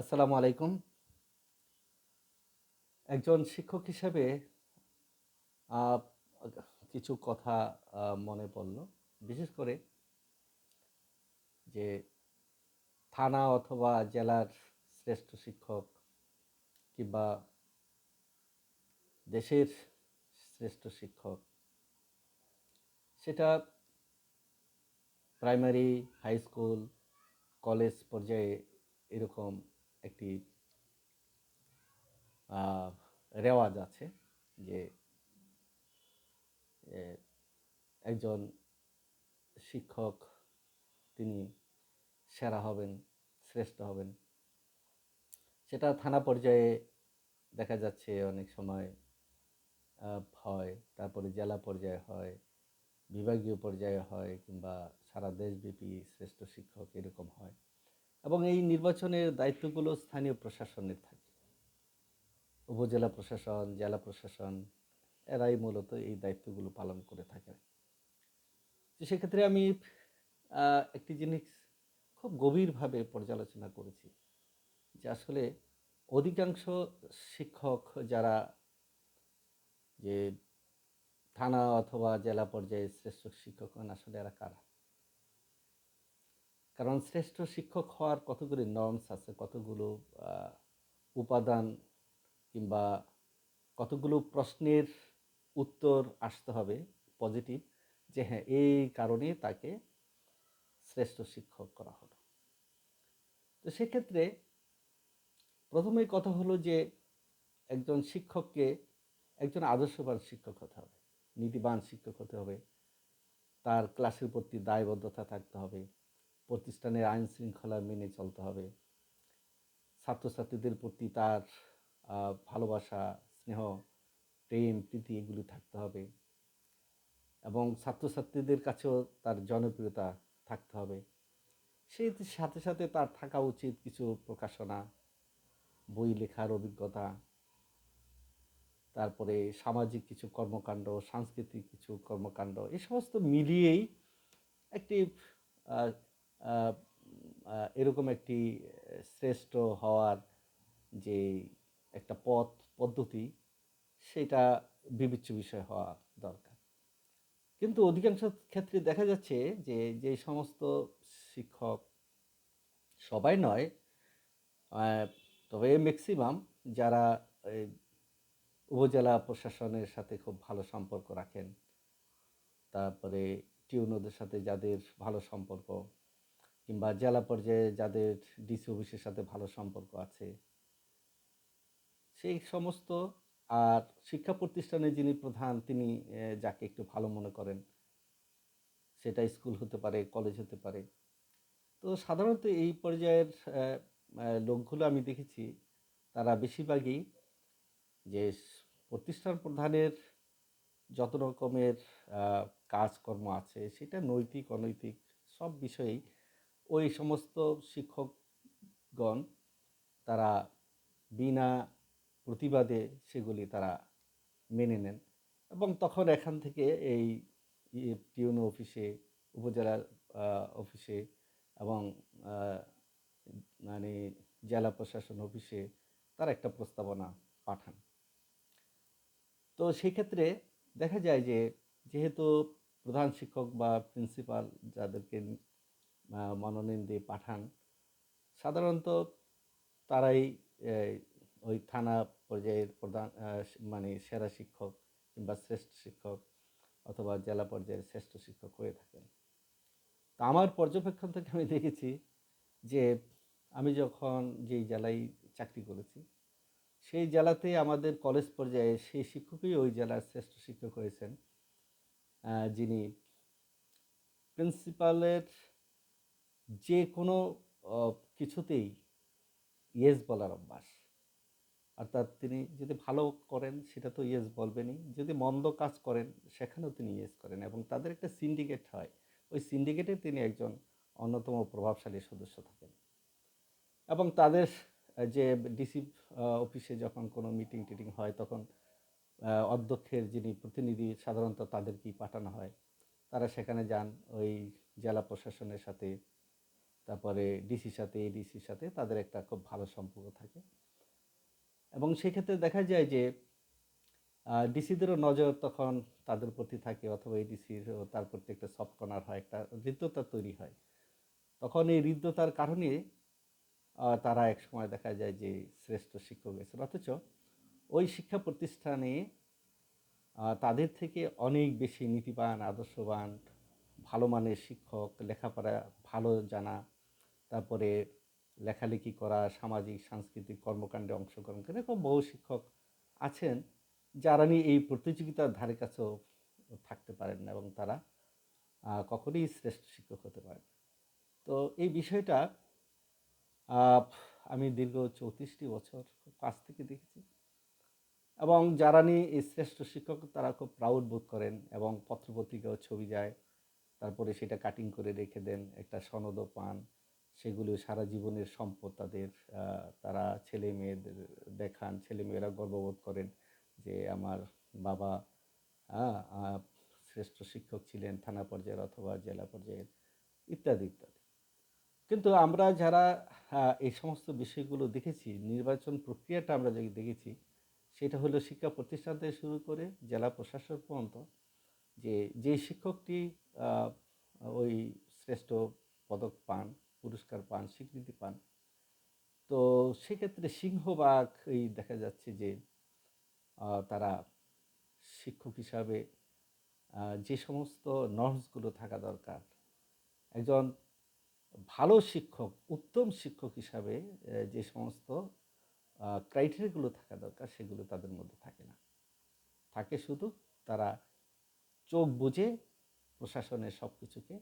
আসসালামু আলাইকুম। একজন শিক্ষক হিসেবে কিছু কথা মনে পড়ল। বিশেষ করে যে থানা অথবা জেলার শ্রেষ্ঠ শিক্ষক কিংবা দেশের শ্রেষ্ঠ শিক্ষক, সেটা প্রাইমারি, হাই স্কুল, কলেজ পর্যায়ে এরকম একটি রেওয়াজ আছে যে একজন শিক্ষক, তিনি সেরা হবেন, শ্রেষ্ঠ হবেন। সেটা থানা পর্যায়ে দেখা যাচ্ছে অনেক সময় হয়। তারপরে জেলা পর্যায়ে হয়, বিভাগীয় পর্যায়ে হয়, কিংবা সারা দেশব্যাপী শ্রেষ্ঠ শিক্ষক এরকম এবং এই নির্বাচনের দায়িত্বগুলো স্থানীয় প্রশাসনের থাকে। উপজেলা প্রশাসন, জেলা প্রশাসন, এরাই মূলত এই দায়িত্বগুলো পালন করে থাকে তো সেক্ষেত্রে আমি একটি জিনিস খুব গভীরভাবে পর্যালোচনা করেছি যে আসলে অধিকাংশ শিক্ষক যারা যে থানা অথবা জেলা পর্যায়ে শ্রেষ্ঠ শিক্ষক হন আসলে এরা কারা? কারণ শ্রেষ্ঠ শিক্ষক হওয়ার কতগুলি নর্মস আছে, কতগুলো উপাদান কিংবা কতগুলো প্রশ্নের উত্তর আসতে হবে পজিটিভ যে হ্যাঁ এই কারণে তাকে শ্রেষ্ঠ শিক্ষক করা হলো। তো সেক্ষেত্রে প্রথমেই কথা হলো যে একজন শিক্ষককে একজন আদর্শবান শিক্ষক হতে হবে, নীতিবান শিক্ষক হতে হবে, তার ক্লাসের প্রতি দায়বদ্ধতা থাকতে হবে প্রতিষ্ঠানের আইন শৃঙ্খলা মেনে চলতে হবে। ছাত্রছাত্রীদের প্রতি তার ভালোবাসা, স্নেহ, প্রেম, প্রীতি এগুলি থাকতে হবে। এবং ছাত্রছাত্রীদের কাছেও তার জনপ্রিয়তা থাকতে হবে। সেই সাথে সাথে তার থাকা উচিত কিছু প্রকাশনা, বই লেখার অভিজ্ঞতা, তারপরে সামাজিক কিছু কর্মকাণ্ড, সাংস্কৃতিক কিছু কর্মকাণ্ড এই সমস্ত মিলিয়েই একটি এরকম একটি শ্রেষ্ঠ হওয়ার যে একটা পথ, পদ্ধতি, সেটা বিবেচ্য বিষয় হওয়া দরকার। কিন্তু অধিকাংশ ক্ষেত্রে দেখা যাচ্ছে যে যে সমস্ত শিক্ষক সবাই নয় তবে ম্যাক্সিমাম যারা উপজেলা প্রশাসনের সাথে খুব ভালো সম্পর্ক রাখেন, তারপরে টিউনদের সাথে যাদের ভালো সম্পর্ক কিংবা জেলা পর্যায়ে যাদের ডিসি অফিসের সাথে ভালো সম্পর্ক আছে। সেই সমস্ত আর শিক্ষা প্রতিষ্ঠানে যিনি প্রধান, তিনি যাকে একটু ভালো মনে করেন, সেটা স্কুল হতে পারে, কলেজ হতে পারে। তো সাধারণত এই পর্যায়ের লোকগুলো আমি দেখেছি, তারা বেশিরভাগই যে প্রতিষ্ঠান প্রধানের যত রকমের কাজকর্ম আছে, সেটা নৈতিক, অনৈতিক সব বিষয়েই ওই সমস্ত শিক্ষকগণ তারা বিনা প্রতিবাদে সেগুলি তারা মেনে নেন এবং তখন এখান থেকে এই টিউনো অফিসে উপজেলার অফিসে এবং মানে জেলা প্রশাসন অফিসে তার একটা প্রস্তাবনা পাঠান। তো সেই ক্ষেত্রে দেখা যায় যে, যেহেতু প্রধান শিক্ষক বা প্রিন্সিপাল যাদেরকে মনোনয়ন দিয়ে পাঠান। সাধারণত তারাই ওই থানা পর্যায়ের প্রধান মানে সেরা শিক্ষক কিংবা শ্রেষ্ঠ শিক্ষক অথবা জেলা পর্যায়ের শ্রেষ্ঠ শিক্ষক হয়ে থাকেন। তা আমার পর্যবেক্ষণ থেকে আমি দেখেছি যে আমি যখন যেই জেলায় চাকরি করেছি, সেই জেলাতে আমাদের কলেজ পর্যায়ে সেই শিক্ষকই ওই জেলার শ্রেষ্ঠ শিক্ষক হয়েছেন। যিনি প্রিন্সিপালের যে কোনো কিছুতেই ইয়েস বলার অভ্যাস। অর্থাৎ তিনি যদি ভালো করেন, সেটা তো ইয়েস বলবেনই। যদি মন্দ কাজ করেন, সেখানেও তিনি ইয়েস করেন এবং তাদের একটা সিন্ডিকেট হয়। ওই সিন্ডিকেটে তিনি একজন অন্যতম প্রভাবশালী সদস্য থাকেন। এবং তাদের যে ডিসি অফিসে যখন কোনো মিটিং টিটিং হয়, তখন অধ্যক্ষের যিনি প্রতিনিধি, সাধারণত তাদেরকেই পাঠানো হয়। তারা সেখানে যান, ওই জেলা প্রশাসনের সাথে তারপরে ডিসির সাথে এডিসির সাথে তাদের একটা খুব ভালো সম্পর্ক থাকে। এবং সেক্ষেত্রে দেখা যায় যে ডিসিদেরও নজর তখন তাদের প্রতি থাকে অথবা এডিসির তার প্রতি একটা সফট কর্নার হয়, একটা হৃদ্যতা তৈরি হয়। তখন এই হৃদ্যতার কারণে তারা এক সময় দেখা যায় যে শ্রেষ্ঠ শিক্ষক গেছেন অথচ ওই শিক্ষা প্রতিষ্ঠানে তাদের থেকে অনেক বেশি নীতিবান, আদর্শবান, ভালো মানের শিক্ষক, লেখাপড়া ভালো জানা তারপরে লেখালেখি করা, সামাজিক, সাংস্কৃতিক কর্মকাণ্ডে অংশগ্রহণ করে, এরকম বহু শিক্ষক আছেন যারা নিয়ে এই প্রতিযোগিতার ধারে কাছেও থাকতে পারেন না এবং তারা কখনোই শ্রেষ্ঠ শিক্ষক হতে পারেন তো এই বিষয়টা আমি দীর্ঘ চৌত্রিশটি বছর কাছ থেকে দেখেছি। এবং যারা নিয়ে এই শ্রেষ্ঠ শিক্ষক, তারা খুব প্রাউড বোধ করেন এবং পত্রপত্রিকাও ছবি যায়। তারপরে সেটা কাটিং করে রেখে দেন, একটা সনদও পান। সেগুলো সারা জীবনের সম্পদ তাদের তারা ছেলে মেয়েদের দেখান, ছেলে মেয়েরা গর্ববোধ করেন যে আমার বাবা শ্রেষ্ঠ শিক্ষক ছিলেন থানা পর্যায়ের অথবা জেলা পর্যায়ের, ইত্যাদি ইত্যাদি। কিন্তু আমরা যারা এই সমস্ত বিষয়গুলো দেখেছি, নির্বাচন প্রক্রিয়াটা আমরা যে দেখেছি, সেটা হলো শিক্ষা প্রতিষ্ঠান থেকে শুরু করে জেলা প্রশাসন পর্যন্ত যে যে শিক্ষকটি ওই শ্রেষ্ঠ পদক পান পুরস্কার পান, স্বীকৃতি পান। তো সেক্ষেত্রে সিংহভাগ এই দেখা যাচ্ছে যে তারা শিক্ষক হিসাবে যে সমস্ত নর্মসগুলো থাকা দরকার, একজন ভালো শিক্ষক, উত্তম শিক্ষক হিসাবে যে সমস্ত ক্রাইটেরিয়াগুলো থাকা দরকার, সেগুলো তাদের মধ্যে থাকে না। থাকে শুধু তারা চোখ বুঝে প্রশাসনের সব কিছুকে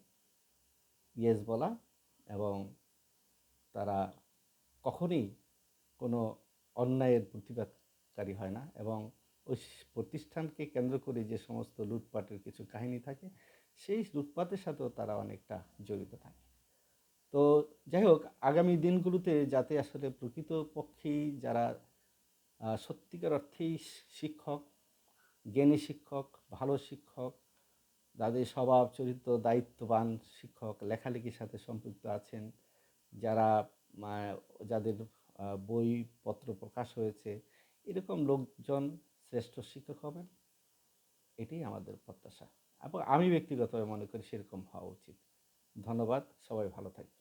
ইয়েস বলা এবং তারা কখনোই কোনো অন্যায়ের প্রতিবাদকারী হয় না এবং ওই প্রতিষ্ঠানকে কেন্দ্র করে যে সমস্ত লুটপাটের কিছু কাহিনী থাকে, সেই লুটপাটের সাথেও তারা অনেকটা জড়িত থাকে। তো যাই হোক, আগামী দিনগুলোতে যাতে আসলে প্রকৃতপক্ষেই যারা সত্যিকার অর্থেই শিক্ষক, জ্ঞানী শিক্ষক, ভালো শিক্ষক যাদের স্বভাব, চরিত্র, দায়িত্ববান শিক্ষক, লেখালেখির সাথে সম্পৃক্ত আছেন, যারা যাদের বই বইপত্র প্রকাশ হয়েছে, এরকম লোকজন শ্রেষ্ঠ শিক্ষক হবেন? এটাই আমাদের প্রত্যাশা। এবং আমি ব্যক্তিগতভাবে মনে করি সেরকম হওয়া উচিত। ধন্যবাদ। সবাই ভালো থাকবেন।